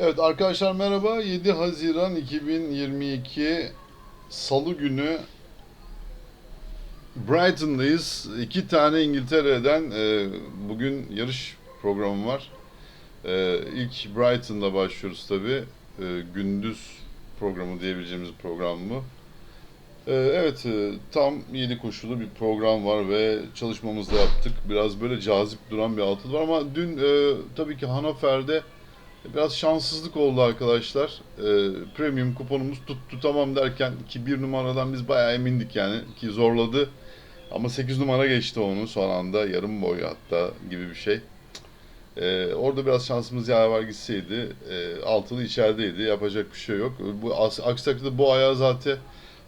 Evet arkadaşlar merhaba. 7 Haziran 2022 Salı günü Brighton'dayız. İki tane İngiltere'den e, bugün yarış programı var. E, ilk Brighton'la başlıyoruz tabi. gündüz programı diyebileceğimiz program bu. E, evet e, tam 7 koşulu bir program var ve çalışmamızı da yaptık. Biraz böyle cazip duran bir altı var ama dün e, tabii ki Hanover'de Biraz şanssızlık oldu arkadaşlar. Ee, premium kuponumuz tuttu tamam derken ki bir numaradan biz bayağı emindik yani ki zorladı. Ama 8 numara geçti onu son anda yarım boy hatta gibi bir şey. Ee, orada biraz şansımız yaver gitseydi e, altılı içerideydi yapacak bir şey yok. Bu aksi takdirde bu ayağı zaten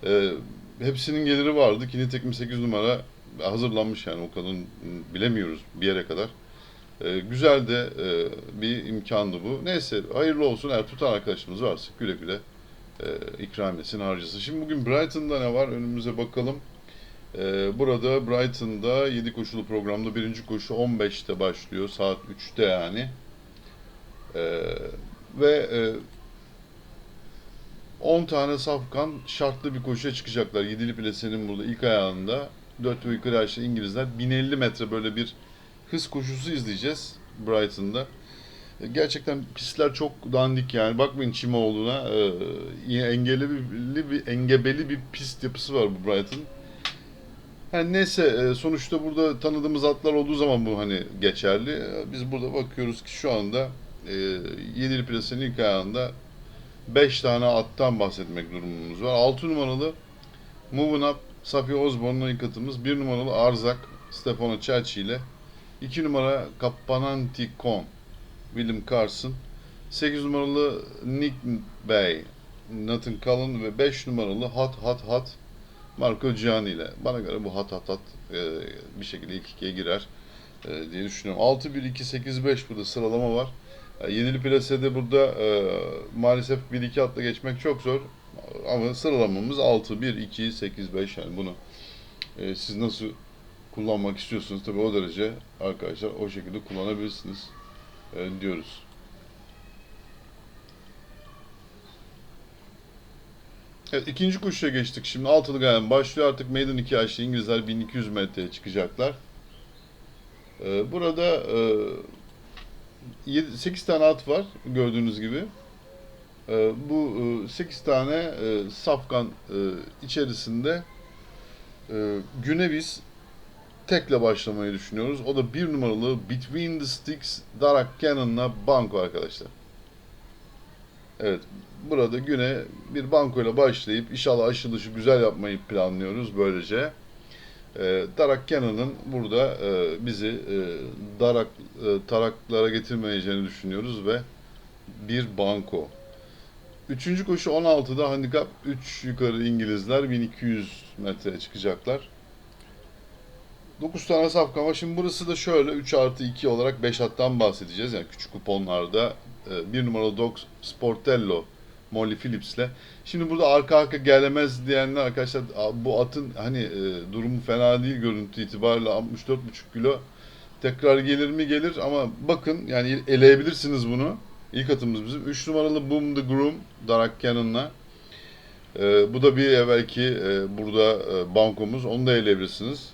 e, hepsinin geliri vardı ki nitekim 8 numara hazırlanmış yani o kadın bilemiyoruz bir yere kadar. E, güzel de e, bir imkandı bu. Neyse hayırlı olsun. Eğer tutan arkadaşımız varsa güle güle e, ikramiyesini harcasın. Şimdi bugün Brighton'da ne var? Önümüze bakalım. E, burada Brighton'da 7 koşulu programda birinci koşu 15'te başlıyor. Saat 3'te yani. E, ve e, 10 tane safkan şartlı bir koşuya çıkacaklar. Yedili Plase'nin burada ilk ayağında 4 ve yukarı yaşlı İngilizler 1050 metre böyle bir hız koşusu izleyeceğiz Brighton'da. E, gerçekten pistler çok dandik yani. Bakmayın çim olduğuna. E, engelli bir, engebeli bir pist yapısı var bu Brighton. Yani neyse e, sonuçta burada tanıdığımız atlar olduğu zaman bu hani geçerli. Biz burada bakıyoruz ki şu anda e, Yedili Plase'nin ilk ayağında 5 tane attan bahsetmek durumumuz var. 6 numaralı Moving Up Safi Osborne'la ilk atımız. 1 numaralı Arzak Stefano Cerci ile 2 numara Kapanantikon William Carson 8 numaralı Nick Bay Nathan Cullen ve 5 numaralı Hat Hat Hat Marco Gianni ile. Bana göre bu Hat Hat Hat e, bir şekilde ilk ikiye girer e, diye düşünüyorum. 6 1 2 8 5 burada sıralama var. E, Yedili plasede burada e, maalesef 1 2 atla geçmek çok zor. Ama sıralamamız 6 1 2 8 5 yani bunu e, siz nasıl kullanmak istiyorsunuz tabi o derece arkadaşlar o şekilde kullanabilirsiniz e, diyoruz. Evet ikinci koşuya geçtik. Şimdi altılı gayen başlıyor. Artık meydan 2 yaşlı İngilizler 1200 metreye çıkacaklar. E, burada e, 7, 8 tane at var gördüğünüz gibi. E, bu e, 8 tane e, safkan e, içerisinde e, güne biz tekle başlamayı düşünüyoruz. O da bir numaralı Between the Sticks Darak Cannon'la banko arkadaşlar. Evet. Burada güne bir banko ile başlayıp inşallah aşılışı güzel yapmayı planlıyoruz böylece. E, Darak Cannon'ın burada e, bizi e, darak e, taraklara getirmeyeceğini düşünüyoruz ve bir banko. Üçüncü koşu 16'da handikap 3 yukarı İngilizler 1200 metreye çıkacaklar. 9 tane safkan var. Şimdi burası da şöyle 3 artı 2 olarak 5 hattan bahsedeceğiz. Yani küçük kuponlarda e, bir numaralı Dogs Sportello Molly Phillips'le. Şimdi burada arka arka gelemez diyenler arkadaşlar bu atın hani e, durumu fena değil görüntü itibariyle 64,5 kilo. Tekrar gelir mi gelir ama bakın yani eleyebilirsiniz bunu. İlk atımız bizim. 3 numaralı Boom the Groom Darak Cannon'la. E, bu da bir evvelki e, burada e, bankomuz. Onu da eleyebilirsiniz.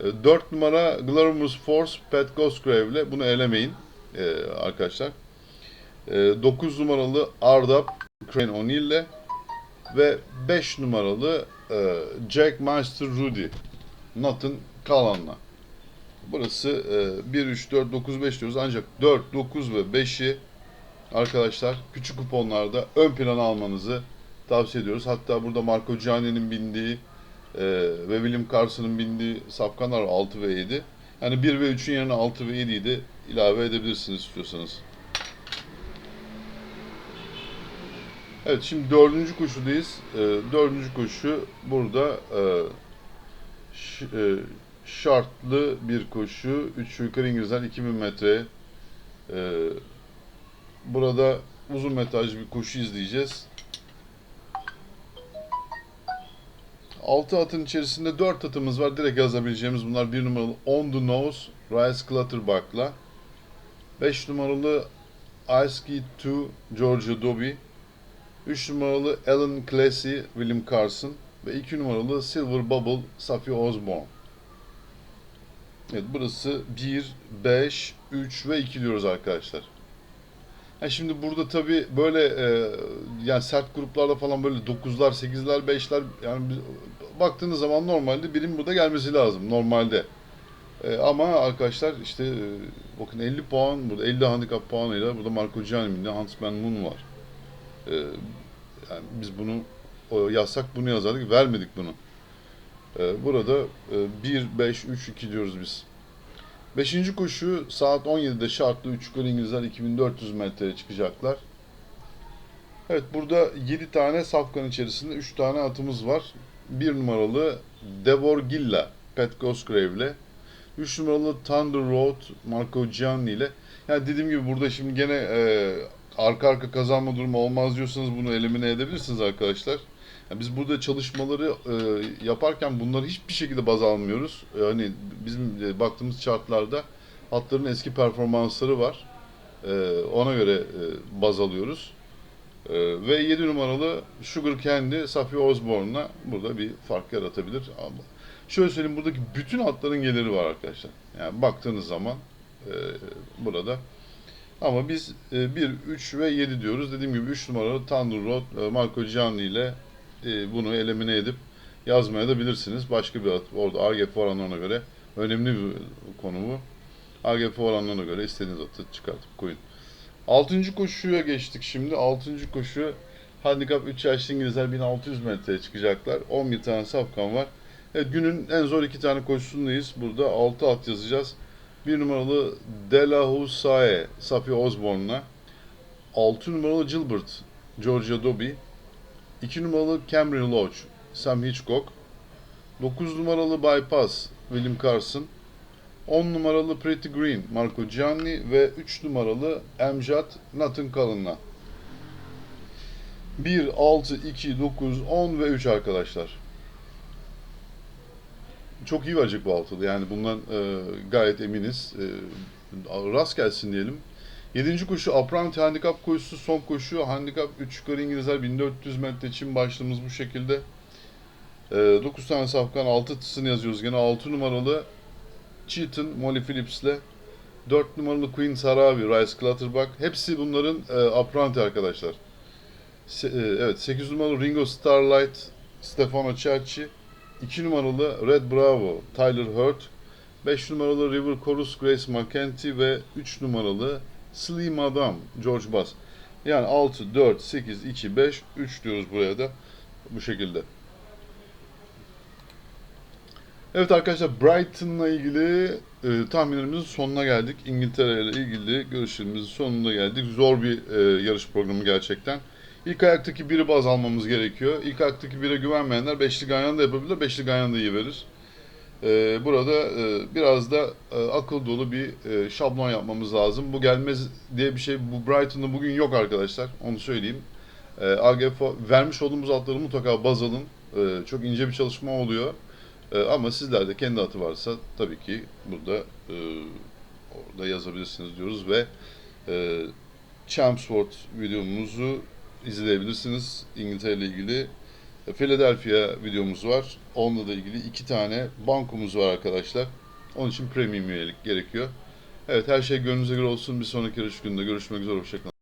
4 e, numara Glamorous Force Pat Cosgrave ile bunu elemeyin e, arkadaşlar. E, 9 numaralı Ardap Crane O'Neill ile ve 5 numaralı e, Jack Master Rudy Nathan Kalan'la. Burası e, 1, 3, 4, 9, 5 diyoruz ancak 4, 9 ve 5'i arkadaşlar küçük kuponlarda ön plana almanızı tavsiye ediyoruz. Hatta burada Marco Gianni'nin bindiği ee, ve William Carson'ın bindiği safkanlar 6 ve 7. Yani 1 ve 3'ün yerine 6 ve 7'yi de ilave edebilirsiniz istiyorsanız. Evet şimdi dördüncü koşudayız. Ee, dördüncü koşu burada e, ş, e, şartlı bir koşu. 3 yukarı İngilizler 2000 metre. E, burada uzun metraj bir koşu izleyeceğiz. 6 atın içerisinde 4 atımız var. Direkt yazabileceğimiz bunlar 1 numaralı On The Nose Rice Clutterbuck'la 5 numaralı Ice Key 2 Georgia Dobie. 3 numaralı Alan Classy William Carson. Ve 2 numaralı Silver Bubble Safi Osborne. Evet burası 1, 5, 3 ve 2 diyoruz arkadaşlar. Ha şimdi burada tabi böyle e, yani sert gruplarda falan böyle 9'lar, 8'ler, 5'ler yani biz- baktığınız zaman normalde birim burada gelmesi lazım normalde. E, ama arkadaşlar işte e, bakın 50 puan burada 50 handikap puanıyla burada Marco Giannini, Huntsman Moon var. E, yani biz bunu o, yazsak bunu yazardık vermedik bunu. E, burada e, 1, 5, 3, 2 diyoruz biz. Beşinci koşu saat 17'de şartlı 3 gol İngilizler 2400 metreye çıkacaklar. Evet burada 7 tane safkan içerisinde 3 tane atımız var. 1 numaralı Devor Gilla Pat Cosgrave ile 3 numaralı Thunder Road Marco Gianni ile yani dediğim gibi burada şimdi gene e, arka arka kazanma durumu olmaz diyorsanız bunu elimine edebilirsiniz arkadaşlar. Yani biz burada çalışmaları e, yaparken bunları hiçbir şekilde baz almıyoruz. E, hani bizim e, baktığımız chartlarda atların eski performansları var. E, ona göre e, baz alıyoruz. E, ve 7 numaralı Sugar Candy Safi Osborne'la burada bir fark yaratabilir. Ama şöyle söyleyeyim buradaki bütün atların geliri var arkadaşlar. Yani baktığınız zaman e, burada ama biz e, 1, 3 ve 7 diyoruz. Dediğim gibi 3 numaralı Thunder Road e, Marco Gianni ile e, bunu elimine edip yazmaya da bilirsiniz. Başka bir orada RGF oranlarına göre önemli bir konu bu. RGF oranlarına göre istediğiniz atı çıkartıp koyun. Altıncı koşuya geçtik şimdi. Altıncı koşu handikap 3 yaşlı İngilizler 1600 metreye çıkacaklar. 11 tane safkan var. Evet, günün en zor iki tane koşusundayız. Burada 6 at yazacağız. Bir numaralı Delahusae Safi Osborne'la 6 numaralı Gilbert Georgia Dobie 2 numaralı Camry Lodge Sam Hitchcock 9 numaralı Bypass William Carson 10 numaralı Pretty Green Marco Gianni ve 3 numaralı Emjad Nathan Cullen'la 1, 6, 2, 9, 10 ve 3 arkadaşlar. Çok iyi verecek bu altılı. Yani bundan e, gayet eminiz. E, rast gelsin diyelim. 7. koşu Apprenti Handikap koşusu son koşu. Handikap 3 yukarı İngilizler 1400 metre için başlığımız bu şekilde. E, 9 tane safkan 6 tısını yazıyoruz. Gene 6 numaralı Cheaton Molly Phillips'le 4 numaralı Queen Sarabi Rice Clutterbuck. Hepsi bunların e, Apprenti arkadaşlar. Se- e, evet 8 numaralı Ringo Starlight Stefano Cerci 2 numaralı Red Bravo Tyler Hurt 5 numaralı River Chorus Grace McKenty ve 3 numaralı Slim Adam George Bass. Yani 6, 4, 8, 2, 5, 3 diyoruz buraya da bu şekilde. Evet arkadaşlar Brighton'la ilgili e, tahminlerimizin sonuna geldik. İngiltere ile ilgili görüşlerimizin sonuna geldik. Zor bir e, yarış programı gerçekten. İlk ayaktaki biri baz almamız gerekiyor. İlk ayaktaki bire güvenmeyenler beşli ganyan da yapabilir. Beşli ganyan da iyi verir. E, burada e, biraz da e, akıl dolu bir e, şablon yapmamız lazım. Bu gelmez diye bir şey bu Brighton'da bugün yok arkadaşlar. Onu söyleyeyim. E, AGF vermiş olduğumuz atları mutlaka baz alın. E, çok ince bir çalışma oluyor. E, ama sizlerde kendi atı varsa tabii ki burada e, orada yazabilirsiniz diyoruz ve e, Chelmsford videomuzu izleyebilirsiniz İngiltere ile ilgili. Philadelphia videomuz var. Onunla da ilgili iki tane bankomuz var arkadaşlar. Onun için premium üyelik gerekiyor. Evet her şey gönlünüze göre olsun. Bir sonraki yarış gününde görüşmek üzere. Hoşçakalın.